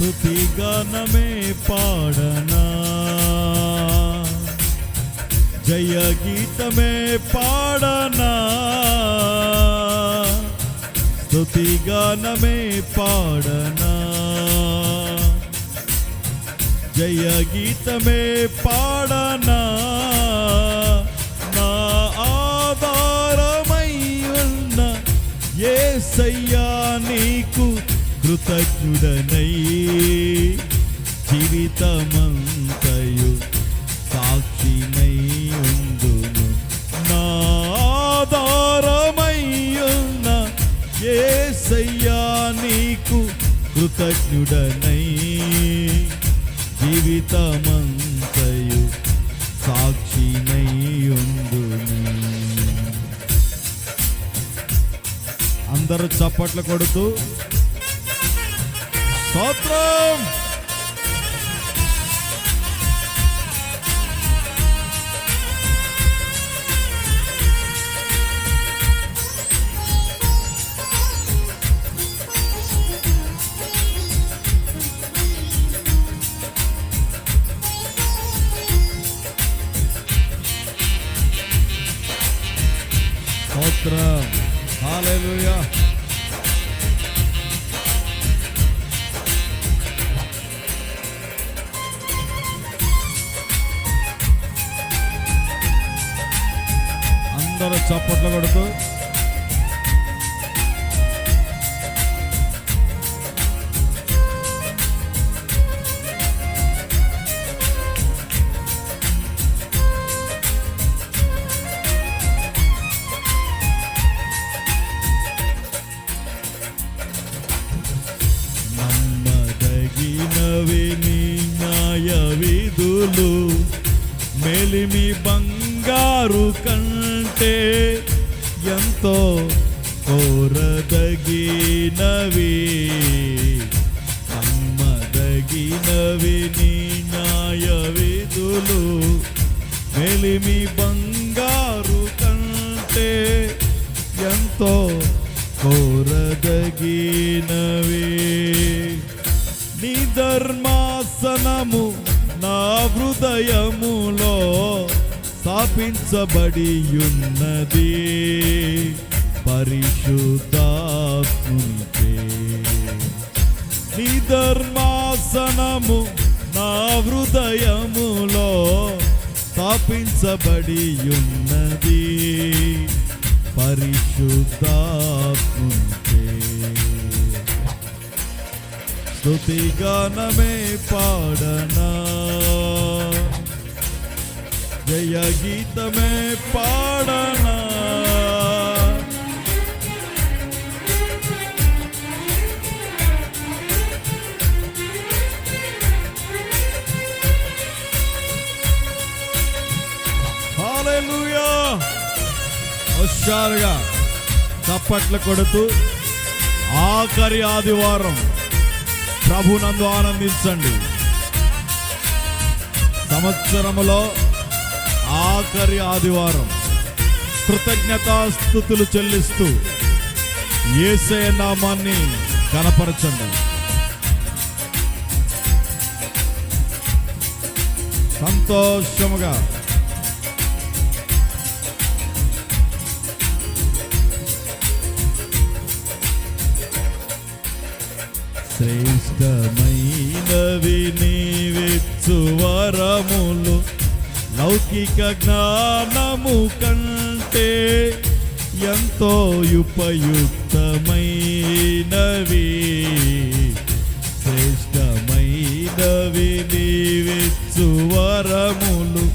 స్థుతి గానమే పాడనా? జయ గీతమే పాడనా? స్థుతి గానమే పాడనా? జయ గీతమే పాడనా? నా ఆధారమై ఉన్న సయ్యా నీకు కృతజ్ఞుడనై జీవితమంతయు సాక్షినై ఉందును నా ఏసయ్యా నీకు కృతజ్ఞుడనై జీవితమంతయు సాక్షినై ఉందును అందరూ చప్పట్లు కొడుతూ స్తోత్రం స్తోత్రం హల్లెలూయా అందరూ చప్పట్లు కొడుతూ. నమ్మదగినవి నీ న్యాయ విధులు మెలిమి బంగారు కంటే ఎంతో కోరదగినవి నమ్మదగినవి నీ న్యాయ విధులు. మెలిమి బంగారు కంటే ఎంతో కోరదగినవి. నీ ధర్మాసనము నా హృదయం స్థాపించబడి ఉన్నది పరిశుద్ధాత్మునికే. నీ ధర్మాసనము నా హృదయములో స్థాపించబడి ఉన్నది పరిశుద్ధాత్మునికే స్తుతిగానమే పాడనా. జయ గీతమే పాడనా? హుషారుగా చప్పట్లు కొడుతూ ఆఖరి ఆదివారం ప్రభునందు ఆనందించండి. సంవత్సరములో ఆఖరి ఆదివారం కృతజ్ఞతాస్థుతులు చెల్లిస్తూ ఏసే నామాన్ని కనపరచండి సంతోషముగా శ్రేష్టమైనవి నీవిచ్చు వరములు లౌకిక జ్ఞానము కంటే ఎంతో ఉపయుక్తమైనవి. శ్రేష్టమైనవి నీవిచ్చు వరములు.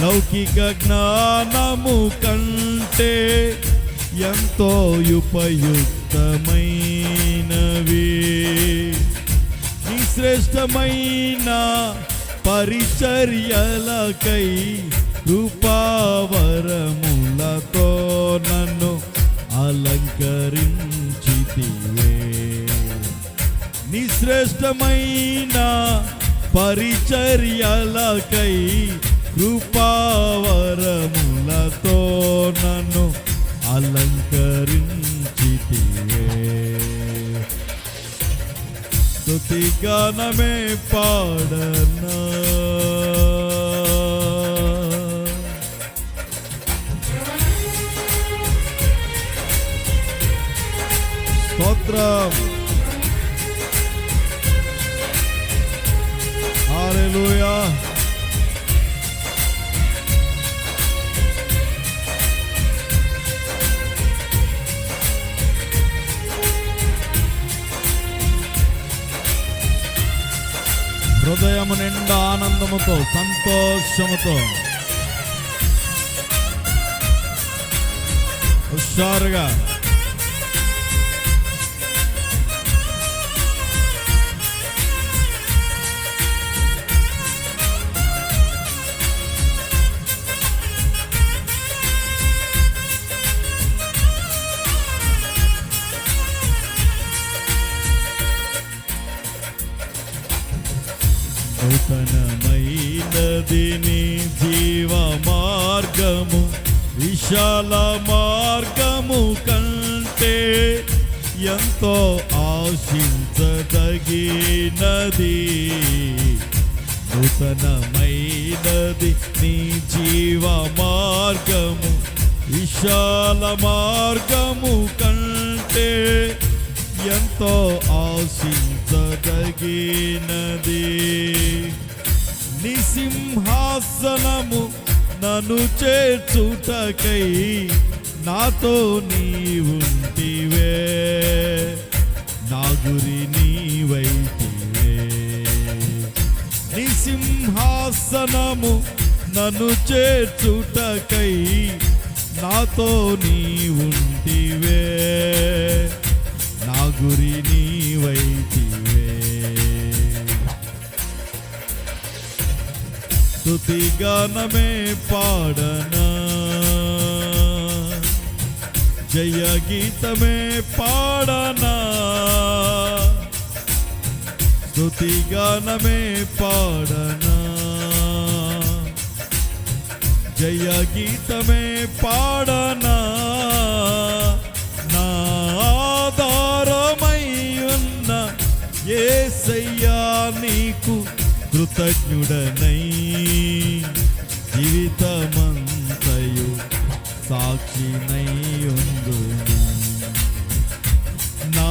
లౌకిక జ్ఞానము కంటే ఎంతో ఉపయుక్తమైనవి. నీ శ్రేష్టమైన పరిచర్యలకై కృపావరములతో నన్ను అలంకరించితివే. నీ శ్రేష్టమైన పరిచర్యలకై కృపావరములతో నన్ను అలంకరించితివే. స్థుతి గానమే పాడనా. స్తోత్రం. హల్లెలూయా. హృదయము నిండా ఆనందముతో సంతోషముతో. హుషారుగా. ఎంతో ఆశించదగినది. నూతనమైనది నీ జీవ మార్గము విశాల మార్గము కంటే ఎంతో ఆశించదగినది. నిసింహాసనము నన్ను చేర్చుటకై నాతో నీవుంటివే గురి నీవైతివే నిసింహాసనము నన్ను చేర్చుటకై నాతో నీవుంటివే నా గురి నీవైతివే స్తుతిగానమే పాడనా? జయ గీతమే పాడనా? స్తుతిగానమే పాడనా? జయ గీతమే పాడనా? నా ఆధారమై ఉన్న ఏసయ్యా నీకు కృతజ్ఞుడనై. జీవితమంతయు సాక్షినై ఉందును నా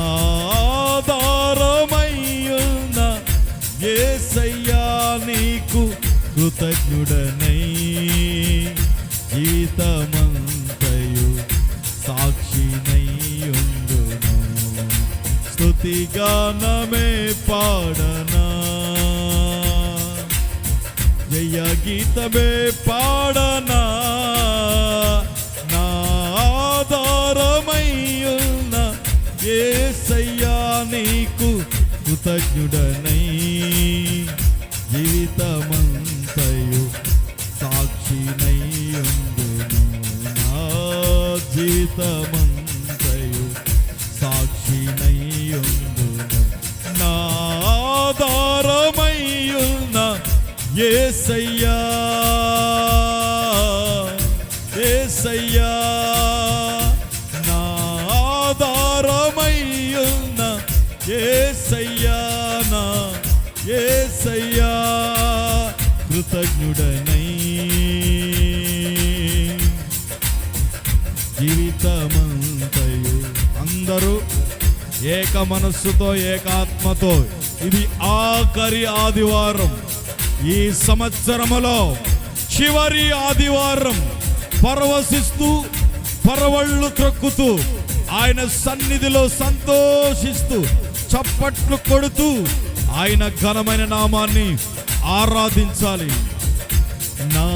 ఏసయ్యా నీకు కృతజ్ఞుడనై. జీవితమంతయు సాక్షినై ఉందును స్తుతిగానమే పాడనా. జయ గీతమే పాడనా కృతజ్ఞుడనై జీవితమంతయు సాక్షినై ఉందును నా జీవితమంతయు సాక్షినై ఉందును నా ఆధారమై ఏక మనస్సుతో ఏకాత్మతో. ఇది ఆఖరి ఆదివారం. ఈ సంవత్సరములో చివరి ఆదివారం. పరవశిస్తూ పరవళ్ళు త్రొక్కుతూ ఆయన సన్నిధిలో సంతోషిస్తూ చప్పట్లు కొడుతూ ఆయన ఘనమైన నామాన్ని ఆరాధించాలి. నా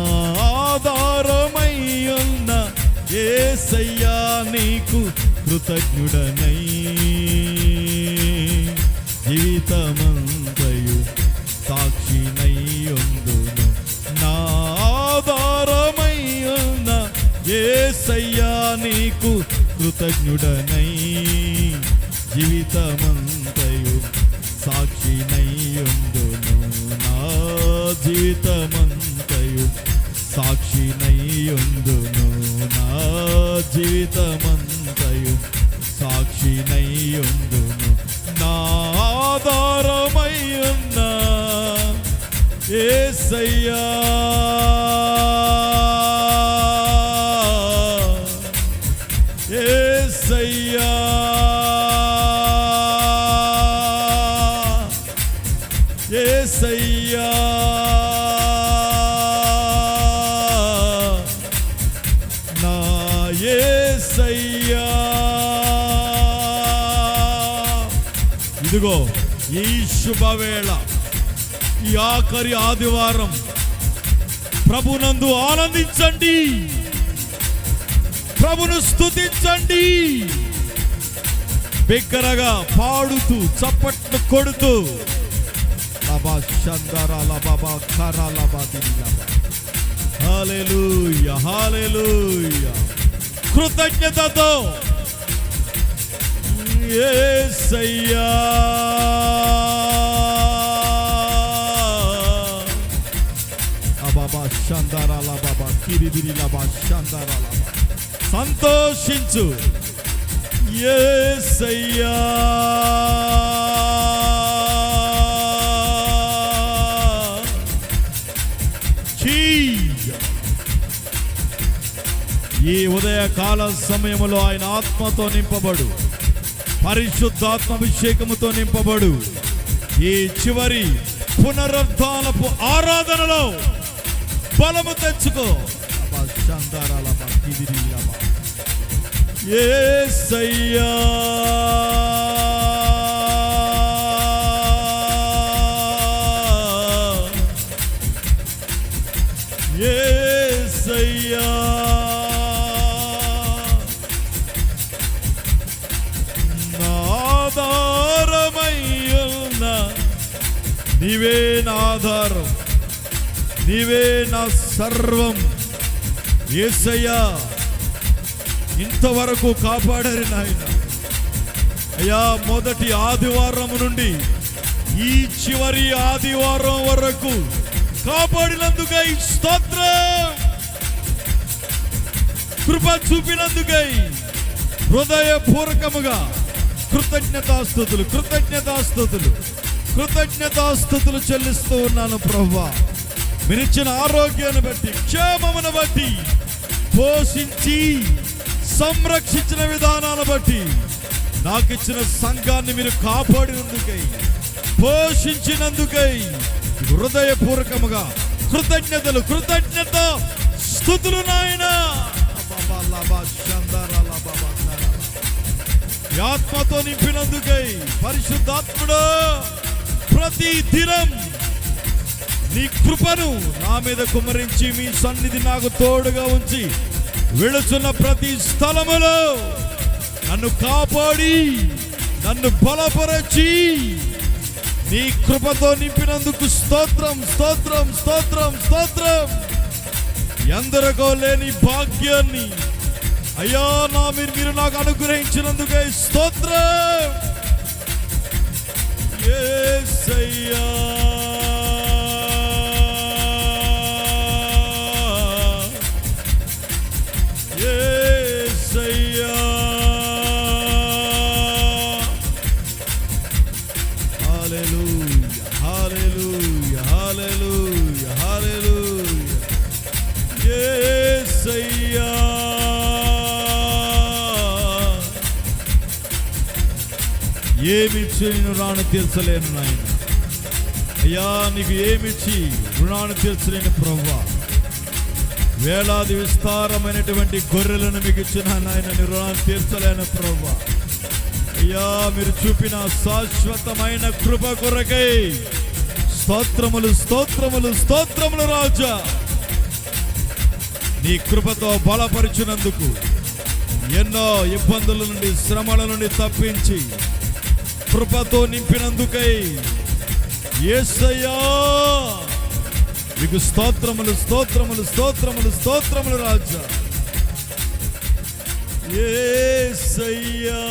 ఆధారమై ఉన్న ఏసయ్యా నీకు కృతజ్ఞుడనై జీవితమంతయు సాక్షినై ఉందును నా ఆధారమై ఏసయ్యా నీకు కృతజ్ఞుడనై జీవితమంతయు సాక్షినై నా జీవితమంతయు సాక్షినయ్యుందును నా జీవితమంత జీవితమంతయు సాక్షినయ్యుందును నా ఆధారమయ్యున్న ఏసయ్యా ఏసయ్యా. ఇదిగో ఈ శుభవేళ ఈ ఆఖరి ఆదివారం ప్రభునందు ఆనందించండి. ప్రభును స్థుతించండి బిగ్గరగా పాడుతూ చప్పట్లు కొడుతూ లబా చందర లబా ఖర లబా దిని లబా. హల్లెలూయా హల్లెలూయా. కృతజ్ఞతతో అబాబా శాంతారాల బాబా కిరిబిరి లబా శాంతారాల సంతోషించు. యేసయ్యా చీయ. ఈ ఉదయకాల సమయంలో ఆయన ఆత్మతో నింపబడు. పరిశుద్ధాత్మాభిషేకముతో నింపబడు. ఈ చివరి పునరుద్ధానపు ఆరాధనలో బలము తెచ్చుకో. ఏ సయ్యా నీవే నా ఆధారం. నీవే నా సర్వం. ఏసయ్యా ఇంతవరకు కాపాడారు నాయన. అయ్యా మొదటి ఆదివారం నుండి ఈ చివరి ఆదివారం వరకు కాపాడినందుకై స్తోత్రం. కృప చూపినందుకై హృదయపూర్వకముగా కృతజ్ఞతాస్తుతులు కృతజ్ఞతాస్తుతులు. కృతజ్ఞతాస్థుతులు చెల్లిస్తూ ఉన్నాను ప్రభా మీరిచ్చిన ఆరోగ్యాన్ని బట్టి క్షేమమును బట్టి పోషించి సంరక్షించిన విధానాన్ని బట్టి నాకు ఇచ్చిన సంఘాన్ని మీరు కాపాడినందుకై పోషించినందుకై హృదయపూర్వకముగా కృతజ్ఞతలు కృతజ్ఞత స్థుతులు నాయన. ఆత్మతో నింపినందుకై పరిశుద్ధాత్ముడు ప్రతి దినం నీ కృపను నా మీద కుమరించి మీ సన్నిధి నాకు తోడుగా ఉంచి వెళుచున్న ప్రతి స్థలములో నన్ను కాపాడి నన్ను బలపరచి నీ కృపతో నింపినందుకు స్తోత్రం స్తోత్రం స్తోత్రం స్తోత్రం. ఎందరికో లేని భాగ్యాన్ని అయ్యా నా మీరు మీరు నాకు అనుగ్రహించినందుకే స్తోత్రం. యేసయ్యా ఏమిచ్చి నేను రుణాన్ని తీర్చలేను నాయన? అయ్యా నీకు ఏమిచ్చి రుణాన్ని తీర్చలేని ప్రవ్వా? వేలాది విస్తారమైనటువంటి గొర్రెలను మీకు ఇచ్చిన నాయన నీ రుణాన్ని తీర్చలేను ప్రవ్వా. అయ్యా మీరు చూపిన శాశ్వతమైన కృప కొరకై స్తోత్రములు స్తోత్రములు స్తోత్రములు రాజా. నీ కృపతో బలపరిచినందుకు ఎన్నో ఇబ్బందుల నుండి శ్రమల నుండి తప్పించి కృపతో నింపినందుకై ఏసయ్యా మీకు స్తోత్రములు స్తోత్రములు స్తోత్రములు స్తోత్రములు రాజా. ఏసయ్యా.